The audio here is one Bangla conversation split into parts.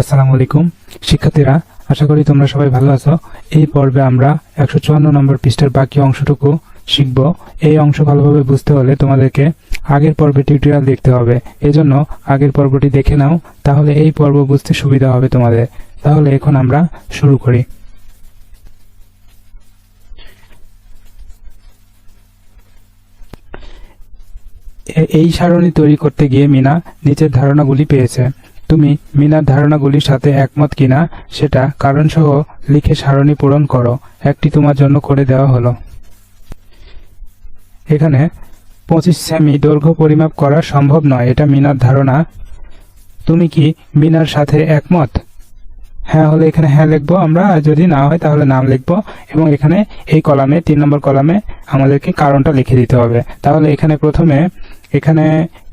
আসসালামু আলাইকুম। শিক্ষার্থীরা, আশা করি তোমরা সবাই ভালো আছো। এই পর্বে আমরা একশো চুয়ান্ন নম্বর পৃষ্ঠার বাকি অংশটুকু শিখব। এই অংশ ভালোভাবে বুঝতে হলে তোমাদেরকে আগের পর্বে টিউটোরিয়াল দেখতে হবে। এজন্য আগের পর্বটি দেখে নাও, তাহলে এই পর্ব বুঝতে সুবিধা হবে তোমাদের। তাহলে এখন আমরা শুরু করি। এই সারণী তৈরি করতে গিয়ে মিনা নিচের ধারণাগুলি পেয়েছে। তুমি মিনার ধারণাগুলির সাথে একমত কিনা, সেটা কারণসহ লিখে সারণী পূরণ করো। একটি তোমার জন্য করে দেওয়া হলো। এখানে পঁচিশ সেমি দৈর্ঘ্য পরিমাপ করা সম্ভব নয়, এটা মিনার ধারণা। তুমি কি মিনার সাথে একমত? হ্যাঁ হলে এখানে হ্যাঁ লিখব আমরা যদি না হয় তাহলে নাম লিখব। এবং এখানে এই কলামে, তিন নম্বর কলামে আমাদেরকে কারণটা লিখে দিতে হবে। তাহলে এখানে প্রথমে, এখানে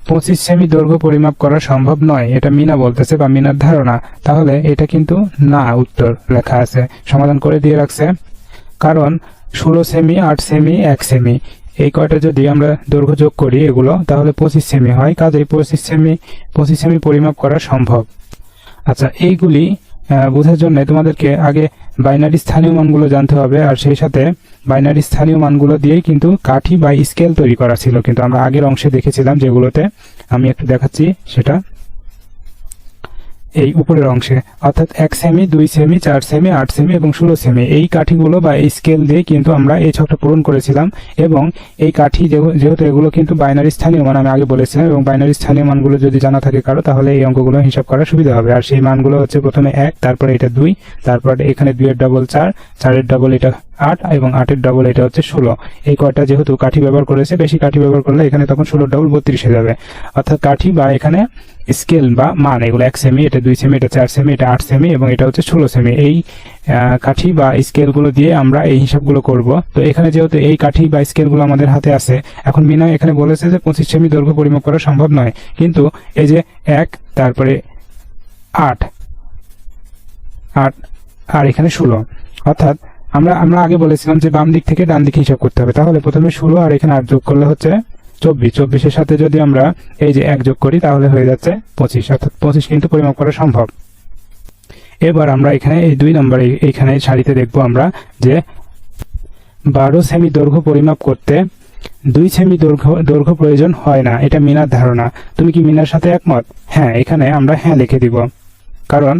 পঁচিশ সেমি দৈর্ঘ্য পরিমাপ করা সম্ভব নয়, এটা মিনা বলতেছে বা মিনার ধারণা। তাহলে এটা কিন্তু না, উত্তর লেখা আছে। সমাধান করে দিয়ে রাখছে। কারণ ষোলো সেমি, আট সেমি, এক সেমি, এই কয়টা যদি আমরা দৈর্ঘ্য যোগ করি এগুলো, তাহলে পঁচিশ সেমি হয়। কাজেই পঁচিশ সেমি পঁচিশ সেমি পরিমাপ করা সম্ভব। আচ্ছা এইগুলি বোঝার জন্য তোমাদেরকে আগে বাইনারি স্থানীয় মানগুলো জানতে হবে, আর সেই সাথে বাইনারি স্থানীয় মানগুলো দিয়েই কিন্তু কাঠি বা স্কেল তৈরি করা ছিল। কিন্তু আমরা আগের অংশে দেখেছিলাম যেগুলোতে আমি একটু দেখাচ্ছি, সেটা এই উপরের অংশে। অর্থাৎ এক সেমি দুই সেমি চার সেমি আট সেমি এবং ষোলো সেমি এই কাঠিগুলো বা এই স্কেল দিয়ে কিন্তু আমরা এই ছকটা পূরণ করেছিলাম এবং এই কাঠি যেহেতু এগুলো কিন্তু বাইনারি স্থানীয় মান, আমি আগে বলেছিলাম এবং বাইনারি স্থানীয় মানগুলো যদি জানা থাকে কারও, তাহলে এই অঙ্কগুলো হিসাব করা সুবিধা হবে। আর সেই মানগুলো হচ্ছে প্রথমে এক, তারপরে এটা দুই, তারপর এখানে দুইয়ের ডবল চার, চারের ডবল এটা আট এবং আটের ডবল এটা হচ্ছে ষোলো। এই কয়টা যেহেতু কাঠি ব্যবহার করেছে, বেশি কাঠি ব্যবহার করলে এখানে তখন ষোলো ডবল বত্রিশ হয়ে যাবে। অর্থাৎ কাঠি বা এখানে স্কেল বা মান, এগুলো এক সেমি এটা দুই সেমি এটা চার সেমি এটা আট সেমি এবং এটা হচ্ছে ষোলো সেমি এই কাঠি বা স্কেলগুলো দিয়ে আমরা এই হিসাবগুলো করব। তো এখানে যেহেতু এই কাঠি বা স্কেলগুলো আমাদের হাতে আছে, এখন মিনা এখানে বলেছে যে পঁচিশ সেমি দৈর্ঘ্য পরিমাপ করা সম্ভব নয়। কিন্তু এই যে এক, তারপরে আট আট, আর এখানে ষোলো। অর্থাৎ আমরা আমরা আগে বলেছিলাম যে বাম দিক থেকে ডান দিকে হিসাব করতে হবে। তাহলে প্রথমে ষোলো আর এখানে আট যোগ করলে হচ্ছে চব্বিশ। চব্বিশের সাথে যদি আমরা এই যে এক যোগ করি, তাহলে হয়ে যাচ্ছে পঁচিশ। অর্থাৎ পঁচিশ কিন্তু পরিমাপ করা সম্ভব। এবার আমরা এখানে এই দুই নম্বরে এইখানে সারিতে দেখব আমরা যে বারো সেমি দৈর্ঘ্য পরিমাপ করতে দুই সেমি দৈর্ঘ্য দৈর্ঘ্য প্রয়োজন হয় না। এটা মিনার ধারণা। তুমি কি মিনার সাথে একমত? হ্যাঁ এখানে আমরা হ্যাঁ লিখে দিব। কারণ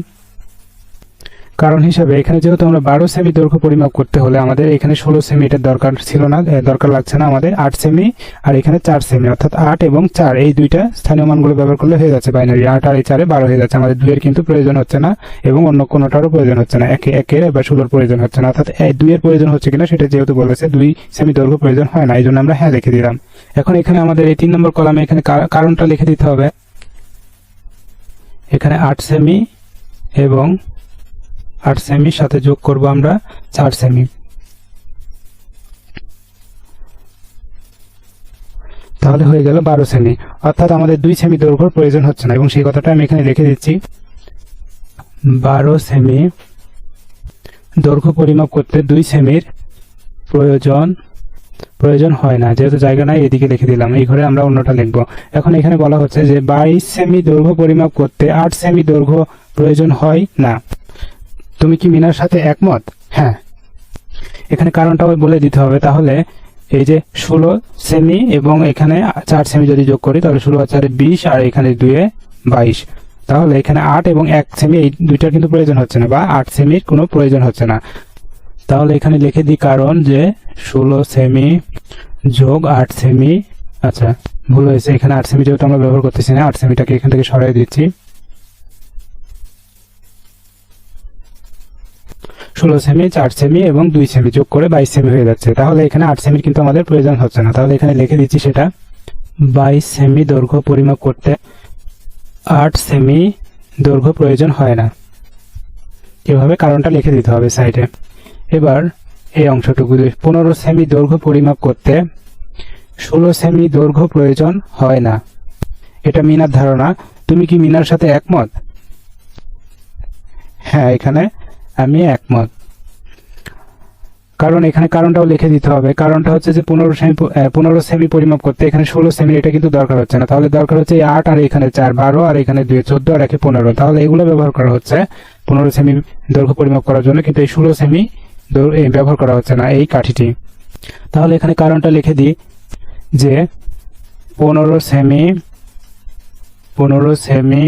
কারণ হিসাবে এখানে যেহেতু আমরা বারো সেমি দৈর্ঘ্য পরিমাপ করতে হলে আমাদের এখানে ষোলো সেমি এটার দরকার ছিল না দরকার লাগছে না আমাদের আট সেমি আর এখানে চার সেমি, অর্থাৎ আট এবং চার, এই দুইটা স্থানীয় মানগুলো ব্যবহার করলে হয়ে যাচ্ছে বাইনারি আট আর এই চারে বারো হয়ে যাচ্ছে, আমাদের দুইয়ের কিন্তু প্রয়োজন হচ্ছে না এবং অন্য কোনোটারও প্রয়োজন হচ্ছে না, একে, একের বা ষোলোর প্রয়োজন হচ্ছে না, অর্থাৎ দুইয়ের প্রয়োজন হচ্ছে কিনা সেটা যেহেতু বলেছে, দুই সেমি দৈর্ঘ্য প্রয়োজন হয় না এই জন্য আমরা হ্যাঁ লিখে দিলাম। এখন এখানে আমাদের এই তিন নম্বর কলামে এখানে কারণটা লিখে দিতে হবে। এখানে আট সেমি এবং আট সেমির সাথে যোগ করব আমরা চার সেমি তাহলে হয়ে গেল বারো সেমি অর্থাৎ আমাদের দুই সেমি দৈর্ঘ্য প্রয়োজন হচ্ছে না এবং সেই কথাটা আমি এখানে লিখে দিচ্ছি। বারো সেমি দৈর্ঘ্য পরিমাপ করতে দুই সেমির প্রয়োজন প্রয়োজন হয় না। যেহেতু জায়গা নাই, এদিকে লিখে দিলাম। এই ঘরে আমরা অন্যটা লিখব। এখন এখানে বলা হচ্ছে যে বাইশ সেমি দৈর্ঘ্য পরিমাপ করতে আট সেমি দৈর্ঘ্য প্রয়োজন হয় না। তুমি কি মিনার সাথে একমত? হ্যাঁ। এখানে কারণটাও বলে দিতে হবে। তাহলে এই যে ষোলো সেমি এবং এখানে চার সেমি যদি যোগ করি, তাহলে ষোলো চারে বিশ আর এখানে দুয়ে বাইশ। তাহলে এখানে আট এবং এক সেমি, এই দুইটার কিন্তু প্রয়োজন হচ্ছে না বা আট সেমির কোনো প্রয়োজন হচ্ছে না। তাহলে এখানে লিখে দিই কারণ যে ষোলো সেমি যোগ আট সেমি আচ্ছা ভুল হয়েছে। এখানে আট সেমি যেহেতু আমরা ব্যবহার করতেছি না, আট সেমিটাকে এখান থেকে সরাই দিচ্ছি। ষোলো সেমি চার সেমি এবং দুই সেমি যোগ করে বাইশ সেমি হয়ে যাচ্ছে। তাহলে এখানে আট সেমির কিন্তু আমাদের প্রয়োজন হচ্ছে না। তাহলে এখানে লিখে দিচ্ছি সেটা, বাইশ সেমি দৈর্ঘ্য পরিমাপ করতে আট সেমি দৈর্ঘ্য প্রয়োজন হয় না। এভাবে কারণটা লিখে দিতে হবে সাইডে এবার এই অংশটুকু পনেরো সেমি দৈর্ঘ্য পরিমাপ করতে ষোলো সেমি দৈর্ঘ্য প্রয়োজন হয় না। এটা মিনার ধারণা। তুমি কি মিনার সাথে একমত? হ্যাঁ এখানে আমি একমত। কারণ এখানে কারণটাও লিখে দিতে হবে। কারণটা হচ্ছে যে পনেরো সেমি পনেরো সেমি পরিমাপ করতে, এখানে ষোলো সেমি, এটা কিন্তু দরকার হচ্ছে না। তাহলে দরকার হচ্ছে এই আট আর এখানে চার, বারো আর এখানে দুই, চোদ্দ আর একে পনেরো। তাহলে এগুলো ব্যবহার করা হচ্ছে। পনেরো সেমি দৈর্ঘ্য পরিমাপ করার জন্য কিন্তু এই ষোলো সেমি ব্যবহার করা হচ্ছে না এই কাঠিটি। তাহলে এখানে কারণটা লিখে দিই যে পনেরো সেমি পনেরো সেমি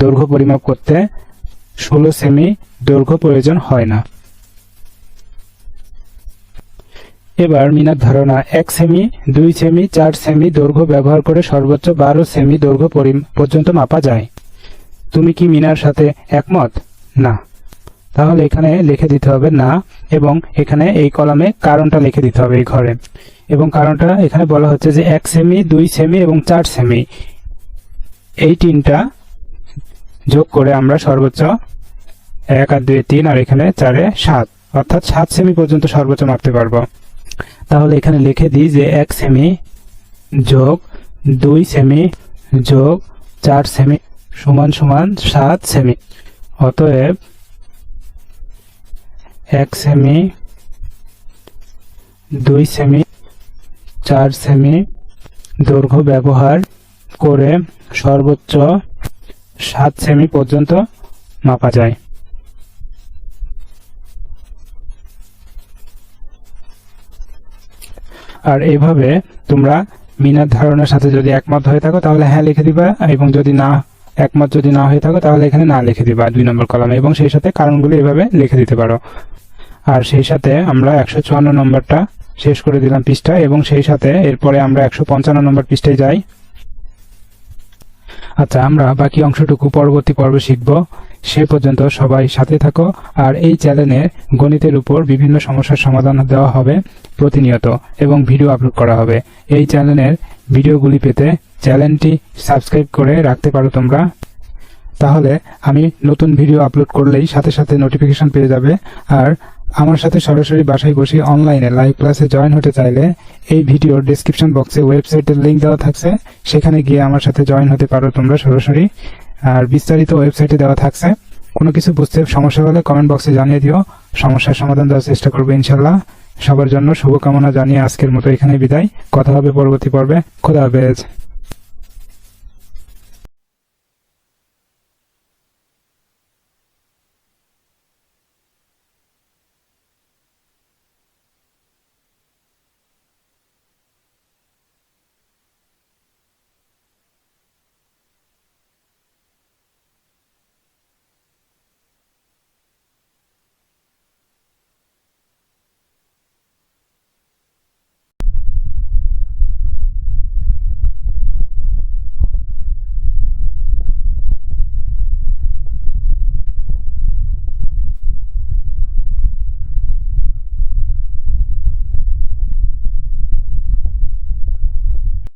দৈর্ঘ্য পরিমাপ করতে ষোলো সেমি দৈর্ঘ্য প্রয়োজন হয় না। এবার মিনার ধারণা, এক সেমি, দুই সেমি, চার সেমি দৈর্ঘ্য ব্যবহার করে সর্বোচ্চ বারো সেমি দৈর্ঘ্য পরি- পর্যন্ত মাপা যায়। তুমি কি মিনার সাথে একমত? না। তাহলে এখানে লিখে দিতে হবে না এবং এখানে এই কলামে কারণটা লিখে দিতে হবে এই ঘরে। এবং কারণটা এখানে বলা হচ্ছে যে এক সেমি, দুই সেমি এবং চার সেমি। এই তিনটা যোগ করে আমরা সর্বোচ্চ এক আর দুই তিন আর এখানে চারে সাত। অর্থাৎ সাত সেমি পর্যন্ত সর্বোচ্চ মাপতে পারব। তাহলে এখানে লিখে দিই যে এক সেমি যোগ দুই সেমি যোগ চার সেমি সমান সমান সাত সেমি। অতএব এক সেমি, দুই সেমি, চার সেমি দৈর্ঘ্য ব্যবহার করে সর্বোচ্চ সাত সেমি পর্যন্ত মাপা যায়। আর এইভাবে তোমরা মিনার ধারণার সাথে যদি একমত হয়ে থাকো, তাহলে হ্যাঁ লিখে দিবা, এবং যদি না, একমত যদি না হয়ে থাকো, তাহলে এখানে না লিখে দিবা দুই নম্বর কলামে, এবং সেই সাথে কারণগুলো এভাবে লিখে দিতে পারো। আর সেই সাথে আমরা একশো চুয়ান্ন নম্বরটা শেষ করে দিলাম পৃষ্ঠা, এবং সেই সাথে এরপরে আমরা একশো পঞ্চান্ন নম্বর পৃষ্ঠায় যাই। আচ্ছা আমরা বাকি অংশটুকু পরবর্তী পর্বে শিখব। সে পর্যন্ত সবাই সাথে থাকো। আর এই চ্যানেলে গণিতের উপর বিভিন্ন সমস্যার সমাধান দেওয়া হবে প্রতিনিয়ত এবং ভিডিও আপলোড করা হবে। এই চ্যানেলের ভিডিওগুলি পেতে চ্যানেলটি সাবস্ক্রাইব করে রাখতে পারো তোমরা। তাহলে আমি নতুন ভিডিও আপলোড করলেই সাথে সাথে নোটিফিকেশন পেয়ে যাবে। আর আমার সাথে সরাসরি বাসায় বসে অনলাইনে লাইভ ক্লাসে জয়েন হতে চাইলে এই ভিডিওর ডেসক্রিপশন বক্সে ওয়েবসাইটের লিংক দেওয়া থাকছে। সেখানে গিয়ে আমার সাথে জয়েন হতে পারো তোমরা সরাসরি। আর বিস্তারিত ওয়েবসাইটে দেওয়া থাকছে। কোনো কিছু বুঝতে সমস্যা হলে কমেন্ট বক্সে জানিয়ে দিও। সমস্যার সমাধান দেওয়ার চেষ্টা করব ইনশাল্লাহ সবার জন্য শুভকামনা জানিয়ে আজকের মতো এখানে বিদায়। কথা হবে পরবর্তী পর্বে। খোদা হাফেজ।